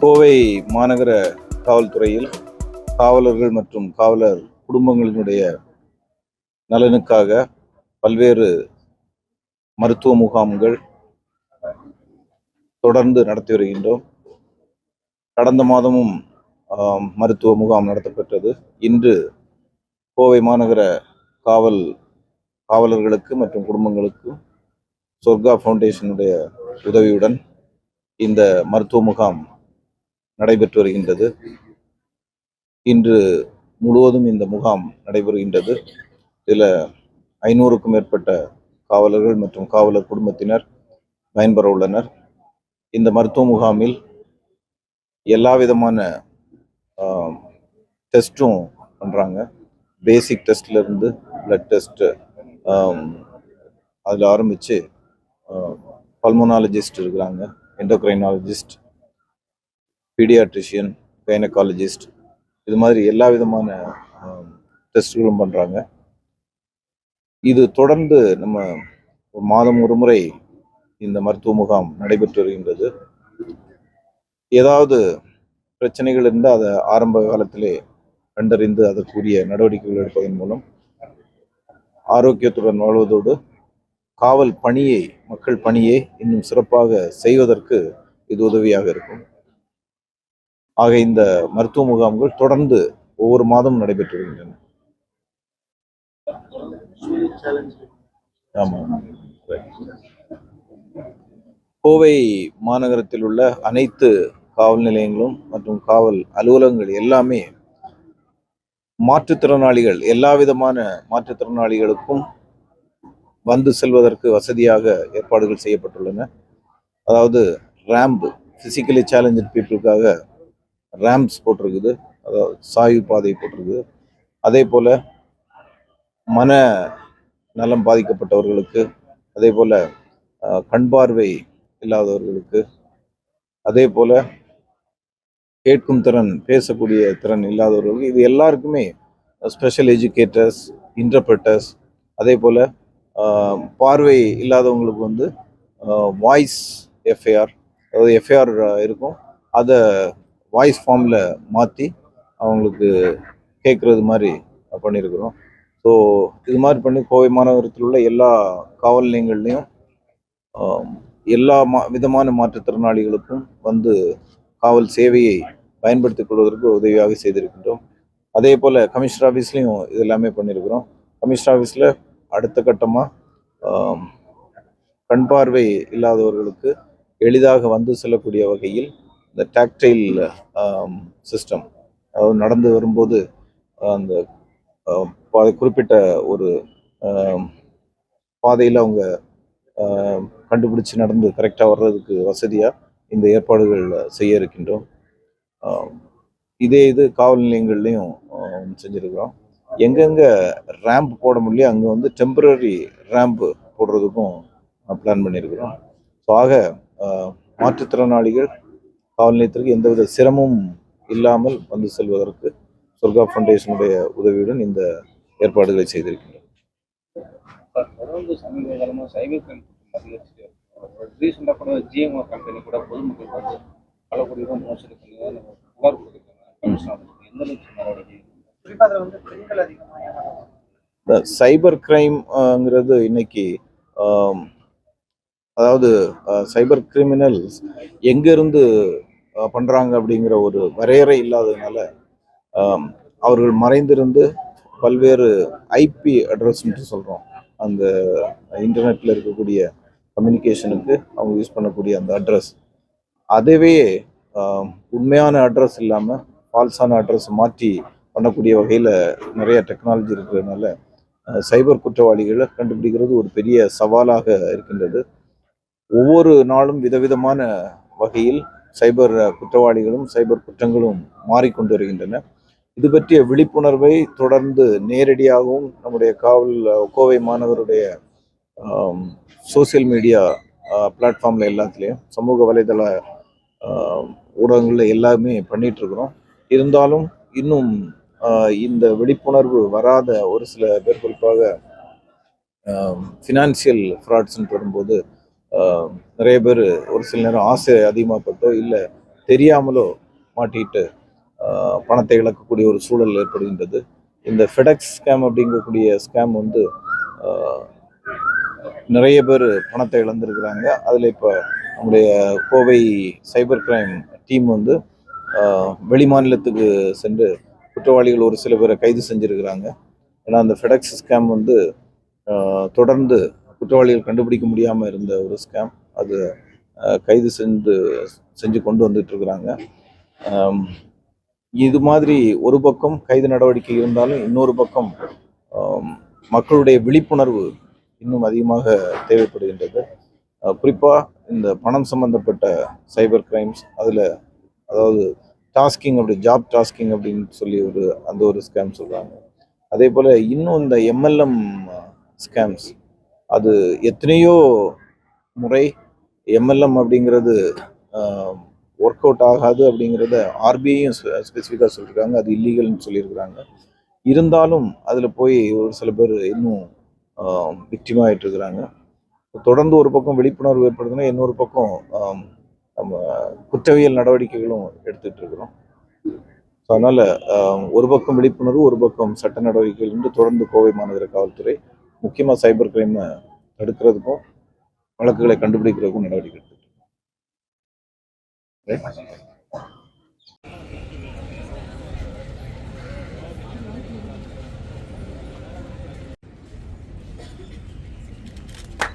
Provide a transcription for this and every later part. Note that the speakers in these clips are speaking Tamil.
கோவை மாநகர காவல்துறையில் காவலர்கள் மற்றும் காவலர் குடும்பங்களினுடைய நலனுக்காக பல்வேறு மருத்துவ முகாம்கள் தொடர்ந்து நடத்தி வருகின்றோம். கடந்த மாதமும் மருத்துவ முகாம் நடத்தப்பட்டது இன்று கோவை மாநகர காவல் காவலர்களுக்கு மற்றும் குடும்பங்களுக்கு சொர்க்கா ஃபவுண்டேஷனுடைய உதவியுடன் இந்த மருத்துவ முகாம் நடைபெற்று வருகின்றது. இன்று முழுவதும் இந்த முகாம் நடைபெறுகின்றது. இதில் ஐநூறுக்கும் மேற்பட்ட காவலர்கள் மற்றும் காவலர் குடும்பத்தினர் பயன்பெற உள்ளனர். இந்த மருத்துவ முகாமில் எல்லா விதமான டெஸ்ட்டும் பண்ணுறாங்க பேசிக் டெஸ்ட்லேருந்து பிளட் டெஸ்ட்டு அதில் ஆரம்பித்து பல்மோனாலஜிஸ்ட் இருக்கிறாங்க. எண்டோக்ரைனாலஜிஸ்ட் பீடியாட்ரிஷியன் கைனகாலஜிஸ்ட் இது மாதிரி எல்லா விதமான டெஸ்ட்களும் பண்ணுறாங்க இது தொடர்ந்து நம்ம ஒரு மாதம் ஒரு முறை இந்த மருத்துவ முகாம் நடைபெற்று வருகின்றது. ஏதாவது பிரச்சனைகள் இருந்தால் அதை ஆரம்ப காலத்திலே கண்டறிந்து அதற்குரிய நடவடிக்கைகள் எடுப்பதன் மூலம் ஆரோக்கியத்துடன் வாழ்வதோடு காவல் பணியை மக்கள் பணியை இன்னும் சிறப்பாக செய்வதற்கு இது உதவியாக இருக்கும். ஆக இந்த மருத்துவ முகாம்கள் தொடர்ந்து ஒவ்வொரு மாதம் நடைபெற்று வருகின்றன ஆமாம் கோவை மாநகரத்தில் உள்ள அனைத்து காவல் நிலையங்களும் மற்றும் காவல் அலுவலகங்கள் எல்லாமே மாற்றுத்திறனாளிகள் எல்லா விதமான மாற்றுத்திறனாளிகளுக்கும் வந்து செல்வதற்கு வசதியாக ஏற்பாடுகள் செய்யப்பட்டுள்ளன. அதாவது ரேம்ப் ஃபிசிக்கலி சேலஞ்சு பீப்புளுக்காக ரேம்ப்ஸ் போட்டிருக்குது. அதாவது சாய்வு பாதை போட்டிருக்குது. அதே போல் மன நலம் பாதிக்கப்பட்டவர்களுக்கு அதே போல் கண் பார்வை இல்லாதவர்களுக்கு அதே போல் கேட்கும் திறன் பேசக்கூடிய திறன் இல்லாதவர்களுக்கு இது எல்லாருக்குமே ஸ்பெஷல் எஜுகேட்டர்ஸ் இன்டர்பிரட்டர்ஸ் அதே போல் பார்வை இல்லாதவங்களுக்கு வந்து வாய்ஸ் எஃப்ஐஆர் அதாவது எஃப்ஐஆர் இருக்கும். அதை வாய்ஸ் ஃபார்மில் மாற்றி அவங்களுக்கு கேட்குறது மாதிரி பண்ணியிருக்கிறோம் ஸோ இது மாதிரி பண்ணி கோவை மாநகரத்தில் உள்ள எல்லா காவல் நிலையங்கள்லையும் எல்லா மா விதமான மாற்றுத்திறனாளிகளுக்கும் வந்து காவல் சேவையை பயன்படுத்திக் கொள்வதற்கு உதவியாக செய்திருக்கின்றோம். அதே போல் கமிஷனர் ஆஃபீஸ்லேயும் இது எல்லாமே பண்ணியிருக்கிறோம் கமிஷனர் ஆஃபீஸில் அடுத்த கட்டமாக கண் பார்வை இல்லாதவர்களுக்கு எளிதாக வந்து செல்லக்கூடிய வகையில் இந்த டாக்டைல் சிஸ்டம் அதாவது நடந்து வரும்போது அந்த பா- குறிப்பிட்ட ஒரு பாதையில் அவங்க கண்டுபிடிச்சு நடந்து கரெக்டாக வர்றதுக்கு வசதியாக இந்த ஏற்பாடுகள் செய்ய இருக்கின்றோம். இதே இது காவல் நிலையங்கள்லையும் செஞ்சுருக்கிறோம். எங்கெங்கே ரேம்ப் போட முடியல அங்கே வந்து டெம்பரரி ரேம்ப் போடுறதுக்கும் பிளான் பண்ணியிருக்கிறோம். ஸோ ஆக மாற்றுத்திறனாளிகள் காவல் நிலையத்திற்கு எந்தவித சிரமமும் இல்லாமல் வந்து செல்வதற்கு சொர்க்கா ஃபவுண்டேஷனுடைய உதவியுடன் இந்த ஏற்பாடுகளை செய்திருக்கின்றோம். தொடர்ந்து சமீப காலமாக சைபர் கிரைம் குற்றம் அதிகரிச்சுட்டே இருக்கு ரீசெண்டாக கூட ஜிஎம்ஆர் கம்பெனி கூட பொதுமக்கள் வந்து பல கோடி ரூபாய் மோசடி பண்ணி நம்ம புகார் கொடுத்துருக்காங்க. கமிஷன் ஆஃபீஸ்க்கு எந்த அளவுக்கு நடவடிக்கை இந்த சைபர் கிரைம்ங்கிறது இன்னைக்கு அதாவது சைபர் கிரிமினல்ஸ் எங்கேருந்து பண்ணுறாங்க அப்படிங்கிற ஒரு வரையறை இல்லாததுனால அவர்கள் மறைந்திருந்து பல்வேறு ஐபி அட்ரஸ்ன்ட்டு சொல்கிறோம் அந்த இன்டர்நெட்டில் இருக்கக்கூடிய கம்யூனிகேஷனுக்கு அவங்க யூஸ் பண்ணக்கூடிய அந்த அட்ரஸ். அதுவே உண்மையான அட்ரஸ் இல்லாமல் ஃபால்ஸான அட்ரஸ் மாற்றி பண்ணக்கூடிய வகையில் நிறைய டெக்னாலஜி இருக்கிறதுனால சைபர் குற்றவாளிகளை கண்டுபிடிக்கிறது ஒரு பெரிய சவாலாக இருக்கின்றது. ஒவ்வொரு நாளும் விதவிதமான வகையில் சைபர் குற்றவாளிகளும் சைபர் குற்றங்களும் மாறிக்கொண்டு வருகின்றன. இது பற்றிய விழிப்புணர்வை தொடர்ந்து நேரடியாகவும் நம்முடைய காவல் கோவை மாணவருடைய சோசியல் மீடியா பிளாட்ஃபார்மில் எல்லாத்துலேயும் சமூக வலைதள ஊடகங்களில் எல்லாமே பண்ணிகிட்ருக்குறோம் இருக்கிறோம். இருந்தாலும் இன்னும் இந்த விழிப்புணர்வு வராத ஒரு சில பேர் குறிப்பாக ஃபினான்சியல் ஃப்ராட்ஸ்ன்னு வரும்போது நிறைய பேர் ஒரு சில நேரம் ஆசை அதிகமாகப்பட்டோ இல்லை தெரியாமலோ மாட்டிட்டு பணத்தை இழக்கக்கூடிய ஒரு சூழல் ஏற்படுகின்றது. இந்த ஃபெடெக்ஸ் ஸ்கேம் அப்படிங்கக்கூடிய ஸ்கேம் வந்து நிறைய பேர் பணத்தை இழந்திருக்கிறாங்க. அதில் இப்போ நம்முடைய கோவை சைபர் கிரைம் டீம் வந்து வெளிமாநிலத்துக்கு சென்று குற்றவாளிகள் ஒரு சில பேரை கைது செஞ்சுருக்கிறாங்க. ஏன்னா அந்த ஃபெடெக்ஸ் ஸ்கேம் வந்து தொடர்ந்து குற்றவாளிகள் கண்டுபிடிக்க முடியாமல் இருந்த ஒரு ஸ்கேம் அது கைது செஞ்சு செஞ்சு கொண்டு வந்துட்டு இருக்கிறாங்க இது மாதிரி ஒரு பக்கம் கைது நடவடிக்கை இருந்தாலும் இன்னொரு பக்கம் மக்களுடைய விழிப்புணர்வு இன்னும் அதிகமாக தேவைப்படுகின்றது. குறிப்பாக இந்த பணம் சம்பந்தப்பட்ட சைபர் கிரைம்ஸ் அதில் அதாவது டாஸ்கிங் அப்படி ஜாப் டாஸ்கிங் அப்படின்னு சொல்லி ஒரு அந்த ஒரு ஸ்கேம் சொல்கிறாங்க அதே போல் இன்னும் இந்த எம்எல்எம் ஸ்கேம்ஸ் அது எத்தனையோ முறை எம்எல்எம் அப்படிங்கிறது ஒர்க் அவுட் ஆகாது அப்படிங்கிறத ஆர்பிஐயும் ஸ்பெசிஃபிக்காக சொல்லியிருக்காங்க அது இல்லீகல்னு சொல்லியிருக்கிறாங்க. இருந்தாலும் அதில் போய் ஒரு சில பேர் இன்னும் விக்டிமாகிட்டு இருக்கிறாங்க. தொடர்ந்து ஒரு பக்கம் விழிப்புணர்வு ஏற்படுதுன்னா இன்னொரு பக்கம் நம்ம குற்றவியல் நடவடிக்கைகளும் எடுத்துட்டு இருக்கிறோம் ஸோ அதனால ஒரு பக்கம் விழிப்புணர்வு ஒரு பக்கம் சட்ட நடவடிக்கைகள் என்று தொடர்ந்து கோவை மாநகர காவல்துறை முக்கியமாக சைபர் கிரைமை தடுக்கிறதுக்கும் வழக்குகளை கண்டுபிடிக்கிறதுக்கும் நடவடிக்கை எடுத்துகிட்டு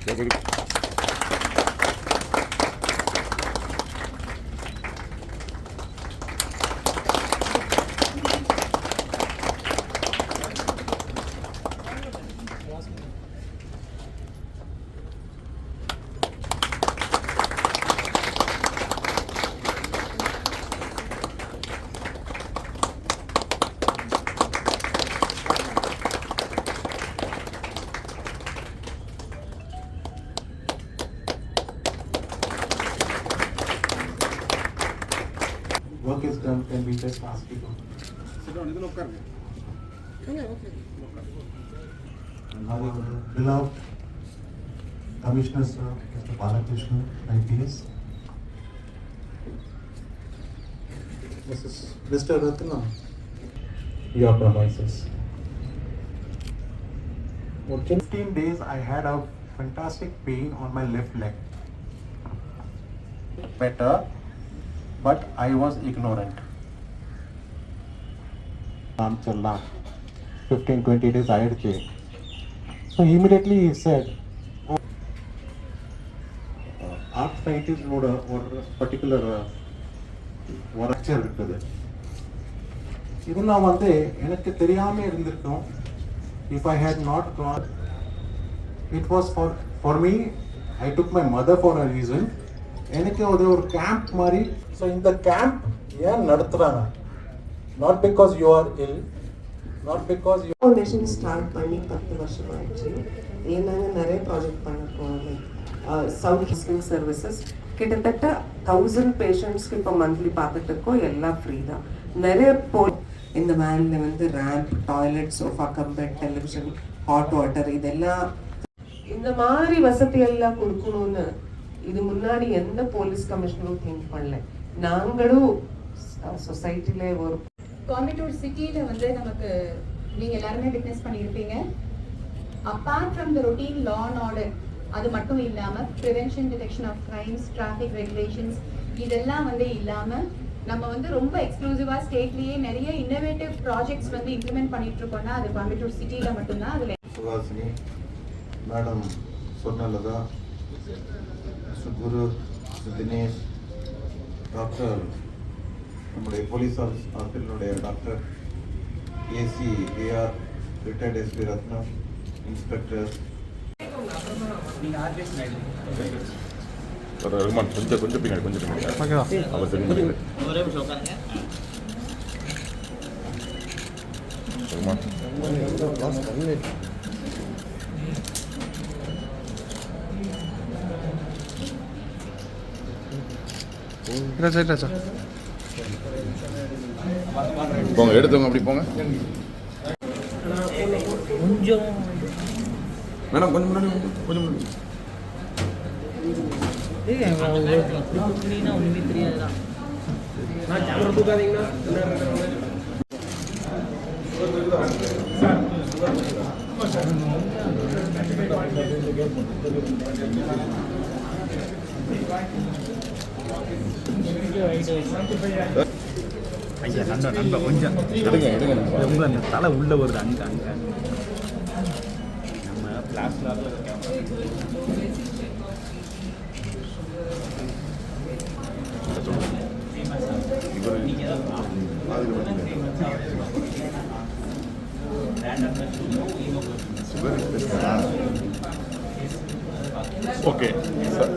Thank you. Our beloved Commissioner Sir, Mr. Balakrishnan, IPS. Mrs. Mr. Ratna, your premises. For 15 days, I had a fantastic pain on my left leg. Better, but I was ignorant. காமிச்சிடலாம் ஃபிஃப்டீன் டுவெண்ட்டி டேஸ் ஆகிடுச்சு ஸோ இமீடியட்லி சார் ஆர்ட் சயின்டிஸ்டோட ஒரு பர்டிகுலர் uh, வரச்சர் இருக்குது. இதெல்லாம் வந்து எனக்கு தெரியாமல் இருந்திருக்கும். If I had not got it was for for me I took my mother for a reason எனக்கு அது ஒரு கேம்ப் மாதிரி ஸோ இந்த கேம்ப் ஏன் நடத்துகிறாங்க not because you are ill not because you foundation start பண்ணி பத்து வருஷம் ஆயிடுச்சு ஏன்னா நாங்கள் நிறைய ப்ராஜெக்ட் பண்ணிருக்கோம் லைக் சவுத் ஹிஸ்டிங் சர்வீசஸ் கிட்டத்தட்ட தௌசண்ட் பேஷண்ட்ஸ்க்கு இப்போ மந்த்லி பார்த்துட்டு இருக்கோம். எல்லாம் ஃப்ரீ தான். நிறைய போ இந்த வேனில் வந்து ரேம்ப் டாய்லெட் சோஃபா கம்பெட் டெலிவிஷன் ஹாட் வாட்டர் இதெல்லாம் இந்த மாதிரி வசதி எல்லாம் கொடுக்கணும்னு இது முன்னாடி எந்த போலீஸ் கமிஷனரும் திங்க் பண்ணல. நாங்களும் சொசைட்டிலே ஒரு கோயம்புத்தூர் சிட்டியில் வந்து நமக்கு நீங்கள் எல்லாருமே விட்னஸ் பண்ணியிருப்பீங்க. Apart from the routine law and order அது மட்டும் இல்லாமல் prevention detection of crimes traffic regulations இதெல்லாம் வந்து இல்லாமல் நம்ம வந்து ரொம்ப எக்ஸ்க்ளூசிவாக ஸ்டேட்லேயே நிறைய இன்னோவேட்டிவ் ப்ராஜெக்ட்ஸ் வந்து இம்ப்ளிமெண்ட் பண்ணிட்டு இருக்கோம்னா அது கோயம்புத்தூர் சிட்டியில் மட்டும்தான் அதில். Suhasini madam mister Guru Dinesh doctor. நம்முடைய police office ஹாஸ்பிட்டலுடைய doctor AC AR retired SP Ratnam inspector. Rahman கொஞ்சம் கொஞ்சம் பின்னாடி கொஞ்சம் பின்னாடி. அவர் தெரிஞ்சு ரகுமான். போங்க எடுத்துங்க அப்படி போங்க. கொஞ்சம் மேடம் கொஞ்சம் முன்னாடி கொஞ்சம் முன்னாடி. ஒன்றுமே தெரியாதுதான் ஐயா நண்பா நண்பா கொஞ்சம். எடுங்க எடுங்க அந்த தலை உள்ள வருது அங்க அங்க. நம்ம சுகர் ஓகே. சார்